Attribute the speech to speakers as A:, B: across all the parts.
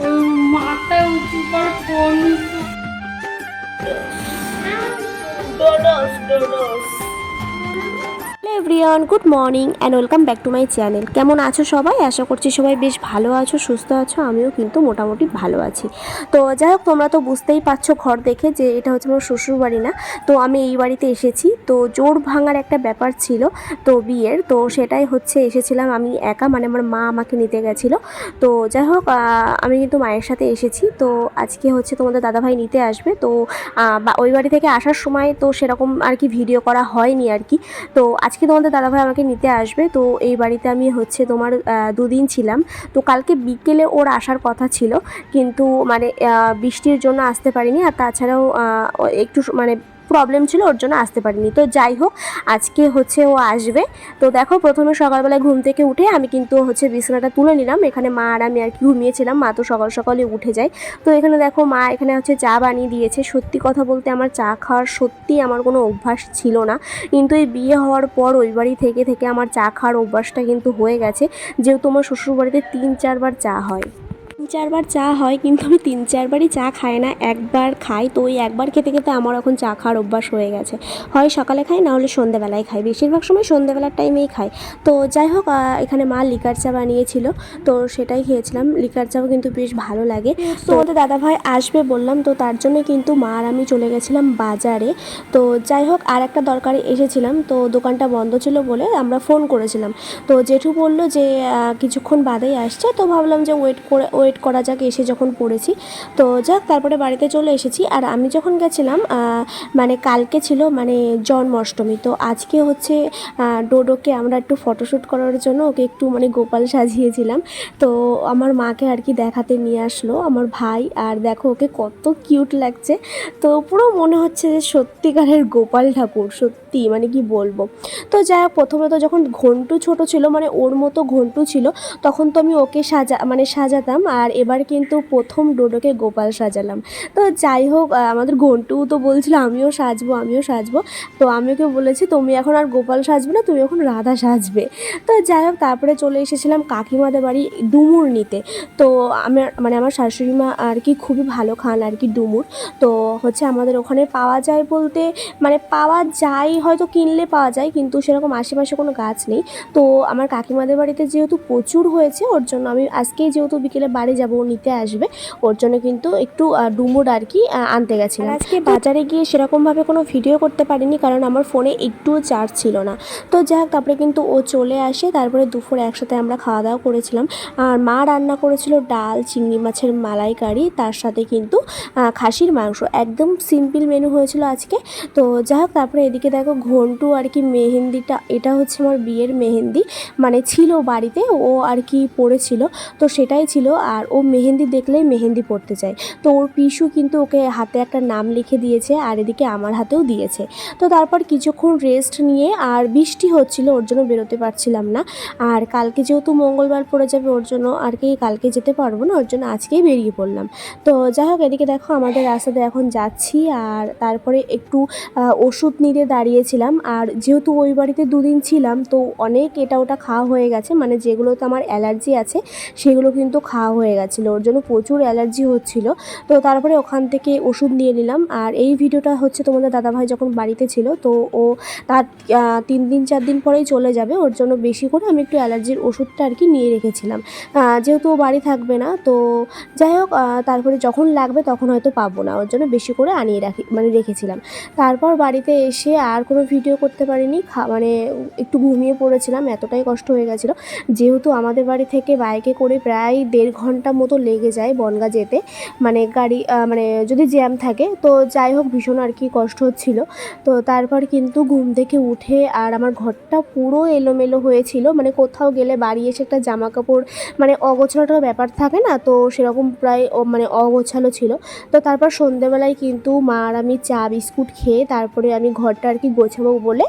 A: ওই মাথায় উঁচু করে ফোন ডোডস ডোডস
B: everyone, good morning and welcome back to my channel কেমন আছো সবাই? আশা করছি সবাই বেশ ভালো আছো, সুস্থ আছো, আমিও কিন্তু মোটামুটি ভালো আছি। তো যাই হোক, তোমরা তো বুঝতেই পারছ ঘর দেখে যে এটা হচ্ছে আমার শ্বশুর বাড়ি না। তো আমি এই বাড়িতে এসেছি। তো জোর ভাঙার একটা ব্যাপার ছিল তো বিয়ের। তো সেটাই হচ্ছে এসেছিলাম আমি একা মানে আমার মা আমাকে নিতে গেছিল। তো যাই হোক আমি কিন্তু মায়ের সাথে এসেছি। তো আজকে হচ্ছে তোমাদের দাদাভাই নিতে আসবে। তো ওই বাড়ি থেকে আসার সময় তো সেরকম আর কি ভিডিও করা হয়নি আর কি। তো আজকে তোমাদের দাদাভাই আমাকে নিতে আসবে। তো এই বাড়িতে আমি হচ্ছে তোমার দুদিন ছিলাম। তো কালকে বিকেলে ওর আসার কথা ছিল। কিন্তু মানে বৃষ্টির জন্য আসতে পারিনি। আর তাছাড়াও একটু মানে প্রবলেম ছিল, ওর জন্য আসতে পারিনি। তো যাই হোক, আজকে হচ্ছে ও আসবে। তো দেখো, প্রথমে সকালবেলায় ঘুম থেকে উঠে আমি কিন্তু হচ্ছে বিছানাটা তুলে নিলাম। এখানে মা আর আমি আর কি ঘুমিয়েছিলাম। মা তো সকাল সকালে উঠে যায়। তো এখানে দেখো, মা এখানে হচ্ছে চা বানিয়ে দিয়েছে। সত্যি কথা বলতে আমার চা খাওয়ার সত্যি আমার কোনো অভ্যাস ছিল না। কিন্তু এই বিয়ে হওয়ার পর ওই বাড়ি থেকে থেকে আমার চা খাওয়ার অভ্যাসটা কিন্তু হয়ে গেছে। যেহেতু আমার শ্বশুরবাড়িতে তিন, চারবার চা হয়। চারবার চা হয় কিন্তু আমি তিন চারবারই চা খাই না একবার খাই। তো ওই একবার খেতে খেতে আমার এখন চা খাওয়ার অভ্যাস হয়ে গেছে। হয় সকালে খাই না হলে সন্ধ্যেবেলায় খাই। বেশিরভাগ সময় সন্ধ্যেবেলার টাইমেই খাই। তো যাই হোক এখানে মা লিকার চা বানিয়েছিল। তো সেটাই খেয়েছিলাম। লিকার চাও কিন্তু বেশ ভালো লাগে। তো ওদের দাদাভাই আসবে বললাম তো তার জন্য কিন্তু মা আর আমি চলে গেছিলাম বাজারে। তো যাই হোক আর একটা দরকারে এসেছিলাম। তো দোকানটা বন্ধ ছিল বলে আমরা ফোন করেছিলাম। তো জেঠু বলল যে কিছুক্ষণ বাদেই আসছে। তো ভাবলাম যে ওয়েট করে ওয়েট করা যাক, এসে যখন পড়েছি। তো যাক, তারপরে বাড়িতে চলে এসেছি। আর আমি যখন গেছিলাম মানে কালকে ছিল মানে জন্মাষ্টমী। তো আজকে হচ্ছে ডোডোকে আমরা একটু ফটোশ্যুট করার জন্য ওকে একটু মানে গোপাল সাজিয়েছিলাম। তো আমার মাকে আর কি দেখাতে নিয়ে আসলো, আমার ভাই। আর দেখো, ওকে কত কিউট লাগছে। তো পুরো মনে হচ্ছে যে সত্যিকারের গোপাল ঠাকুর, সত্যি মানে কি বলব। তো যাই হোক, প্রথমে তো যখন ঘন্টু ছোট ছিল মানে ওর মতো ঘন্টু ছিল, তখন তো আমি ওকে সাজা মানে সাজাতাম। আর এবার কিন্তু প্রথম ডোডোকে গোপাল সাজালাম। তো যাই হোক আমাদের ঘন্টুও তো বলছিল, আমিও সাজবো আমিও সাজবো। তো আমি ওকে বলেছি, তুমি এখন আর গোপাল সাজবে না, তুমি এখন রাধা সাজবে। তো যাই হোক, তারপরে চলে এসেছিলাম কাকিমাদের বাড়ি ডুমুর নিতে তো আমার মানে আমার শাশুড়ি মা আর কি খুবই ভালো খান আর কি ডুমুর। তো হচ্ছে আমাদের ওখানে পাওয়া যায় বলতে মানে পাওয়া যায়, হয়তো কিনলে পাওয়া যায়, কিন্তু সেরকম আশেপাশে কোনো গাছ নেই। তো আমার কাকিমাদের বাড়িতে যেহেতু প্রচুর হয়েছে, ওর জন্য আমি আজকেই যেহেতু বিকেলে বাড়ি যাব, ও নিতে আসবে। ওর জন্য কিন্তু একটু ডুমুর আর কি আনতে গেছিলাম। আজকে বাজারে গিয়ে সেরকমভাবে কোনো ভিডিও করতে পারিনি, কারণ আমার ফোনে একটুও চার্জ ছিল না। তো যাই হোক তারপরে কিন্তু ও চলে আসে। তারপরে দুপুর একসাথে আমরা খাওয়া দাওয়া করেছিলাম। আর মা রান্না করেছিল ডাল, চিংড়ি মাছের মালাইকারি, তার সাথে কিন্তু খাসির মাংস। একদম সিম্পল মেনু হয়েছিল আজকে। তো যাই হোক তারপরে এদিকে দেখো ঘন্টু আর কি মেহেন্দিটা, এটা হচ্ছে আমার বিয়ের মেহেন্দি। মানে ছিল বাড়িতে, ও আর কি পড়েছিল তো সেটাই ছিল। আর ও মেহেন্দি দেখলেই মেহেন্দি পড়তে চায়। তো ওর পিসু কিন্তু ওকে হাতে একটা নাম লিখে দিয়েছে আর এদিকে আমার হাতেও দিয়েছে। তো তারপর কিছুক্ষণ রেস্ট নিয়ে আর বৃষ্টি হচ্ছিল, ওর জন্য বেরোতে পারছিলাম না। আর কালকে যেহেতু মঙ্গলবার পড়ে যাবে ওর জন্য, আর কি কালকে যেতে পারব না, ওর জন্য আজকেই বেরিয়ে পড়লাম। তো যাই হোক, এদিকে দেখো আমাদের রাস্তাতে এখন যাচ্ছি আর তারপরে একটু ওষুধ নিতে দাঁড়িয়েছিলাম। আর যেহেতু ওই বাড়িতে দুদিন ছিলাম, তো অনেক এটা ওটা খাওয়া হয়ে গেছে। মানে যেগুলোতে আমার অ্যালার্জি আছে, সেগুলো কিন্তু খাওয়া হয়ে গেছিল, ওর জন্য প্রচুর অ্যালার্জি হচ্ছিল। তো তারপরে ওখান থেকে ওষুধ নিয়ে নিলাম। আর এই ভিডিওটা হচ্ছে তোমাদের দাদাভাই যখন বাড়িতে ছিল, তো ও তার তিন দিন, চার দিন পরেই চলে যাবে। ওর জন্য বেশি করে আমি একটু অ্যালার্জির ওষুধটা আর কি নিয়ে রেখেছিলাম। যেহেতু ও বাড়ি থাকবে না, তো যাই হোক তারপরে যখন লাগবে তখন হয়তো পাবো না। ওর জন্য বেশি করে আনিয়ে রাখি মানে রেখেছিলাম। তারপর বাড়িতে এসে আর কোনো ভিডিও করতে পারিনি। মানে একটু ঘুমিয়ে পড়েছিলাম, এতটাই কষ্ট হয়ে গেছিল। যেহেতু আমাদের বাড়ি থেকে বাইকে করে প্রায় দেড় ঘণ্টা মতো লেগে যায় বনগা যেতে। মানে গাড়ি মানে যদি জ্যাম থাকে, তো যাই হোক ভীষণ আর কি কষ্ট হচ্ছিল। তো তারপর কিন্তু ঘুম থেকে উঠে আর আমার ঘরটা পুরো এলোমেলো হয়েছিল। মানে কোথাও গেলে বাড়ি এসে একটা জামা কাপড় মানে অগোছালোটা ব্যাপার থাকে না, তো সেরকম প্রায় মানে অগোছালো ছিল। তো তারপর সন্ধেবেলায় কিন্তু মা আর আমি চা, বিস্কুট খেয়ে তারপরে আমি ঘরটা আর কি গোছাবো বলে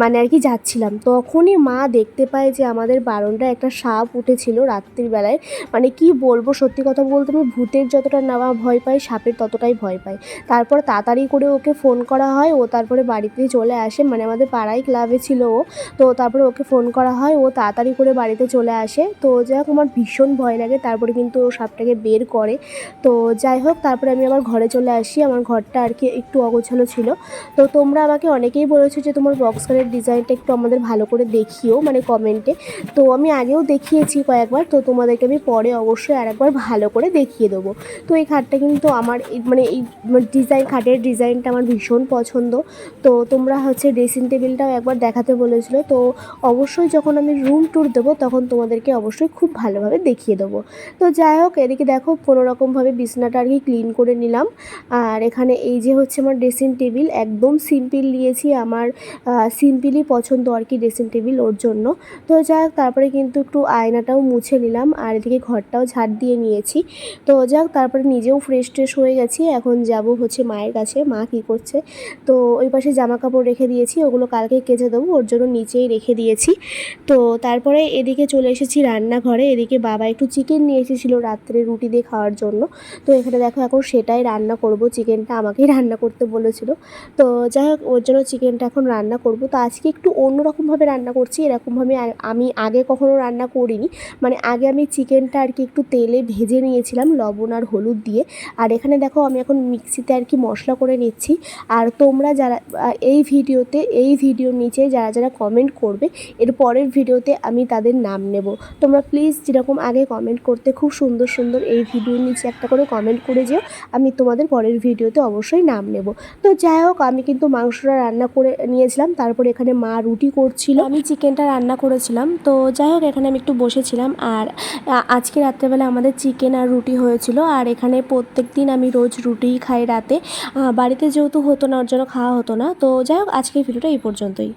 B: মানে আর কি যাচ্ছিলাম। তখনই মা দেখতে পায় যে আমাদের বারণটা একটা সাপ উঠেছিল রাত্রিবেলায়। মানে কি বলব বলব, সত্যি কথা বলতে আমি ভূতের যতটা নেওয়া ভয় পাই, সাপের ততটাই ভয় পাই। তারপর তাড়াতাড়ি করে ওকে ফোন করা হয়, ও তারপরে বাড়িতে চলে আসে মানে আমাদের পাড়ায় ক্লাবে ছিল ও। তো তারপরে ওকে ফোন করা হয়, ও তাড়াতাড়ি করে বাড়িতে চলে আসে। তো যাই হোক, আমার ভীষণ ভয় লাগে, তারপরে কিন্তু ও সাপটাকে বের করে। তো যাই হোক, তারপরে আমি আবার ঘরে চলে আসি, আমার ঘরটা আর কি একটু অগোছালো ছিল। তো তোমরা আমাকে অনেকেই বলেছ যে তোমার বক্স কারের ডিজাইনটা একটু আমাদের ভালো করে দেখিও মানে কমেন্টে তো আমি আগেও দেখিয়েছি কয়েকবার, তো তোমাদেরকে আমি পরে অবশ্যই আরেকবার ভালো করে দেখিয়ে দেবো। তো এই খাটটা কিন্তু আমার মানে এই ডিজাইন খাটের ডিজাইনটা আমার ভীষণ পছন্দ। তো তোমরা হচ্ছে ড্রেসিং টেবিলটাও একবার দেখাতে বলেছিলো। তো অবশ্যই যখন আমি রুম ট্যুর দেবো, তখন তোমাদেরকে অবশ্যই খুব ভালোভাবে দেখিয়ে দেবো। তো যাই হোক, এদিকে দেখো কোনোরকমভাবে বিছনাটা আর কি ক্লিন করে নিলাম। আর এখানে এই যে হচ্ছে আমার ড্রেসিং টেবিল একদম সিম্পল নিয়েছি আমার সিম্পলই পছন্দ আর কি ড্রেসিং টেবিল ওর জন্য। তো যাই হোক, তারপরে কিন্তু একটু আয়নাটাও মুছে নিলাম। আর এদিকে ঘরটাও ঝাড় দিয়ে নিয়েছি। তো যাক, তারপরে নিজেও ফ্রেশ ট্রেশ হয়ে গেছি। এখন যাব হচ্ছে মায়ের কাছে। মা কী করছে? তো ওই পাশে জামা কাপড় রেখে দিয়েছি, ওগুলো কালকে কেচে দেবো, ওর জন্য নিচেই রেখে দিয়েছি। তো তারপরে এদিকে চলে এসেছি রান্নাঘরে। এদিকে বাবা একটু চিকেন নিয়ে এসেছিল রাত্রে রুটি দিয়ে খাওয়ার জন্য। তো এখানে দেখো, এখন সেটাই রান্না করব। চিকেনটা আমাকেই রান্না করতে বলেছিল। তো যাই হোক, ওর জন্য চিকেনটা এখন রান্না করব। তো আজকে একটু অন্যরকমভাবে রান্না করছি। এরকমভাবে আমি আগে কখনো রান্না করিনি। মানে আগে আমি চিকেনটা আর কি একটু তেলে ভেজে নিয়েছিলাম লবণ আর হলুদ দিয়ে। আর এখানে দেখো আমি এখন মিক্সিতে আর কি মশলা করে নিচ্ছি। আর তোমরা যারা এই ভিডিওতে, এই ভিডিওর নিচে যারা যারা কমেন্ট করবে, এর পরের ভিডিওতে আমি তাদের নাম নেব। তোমরা প্লিজ যেরকম আগে কমেন্ট করতে খুব সুন্দর সুন্দর এই ভিডিওর নিচে একটা করে কমেন্ট করে যেও। আমি তোমাদের পরের ভিডিওতে অবশ্যই নাম নেব। তো যাই হোক, আমি কিন্তু মাংসটা রান্না করে নিয়েছিলাম। তারপর এখানে মা রুটি করছিল। আমি চিকেনটা রান্না করেছিলাম। তো যাই হোক, এখানে আমি একটু বসেছিলাম। আর আজকে রাত্রেবেলা আমাদের চিকেন আর রুটি হয়েছিল আর এখানে প্রত্যেক দিন আমি রোজ রুটিই খাই রাতে। বাড়িতে যেহেতু হতো না, ওর জন্য খাওয়া হতো না। তো যাই হোক, আজকের ভিডিওটা এই পর্যন্তই।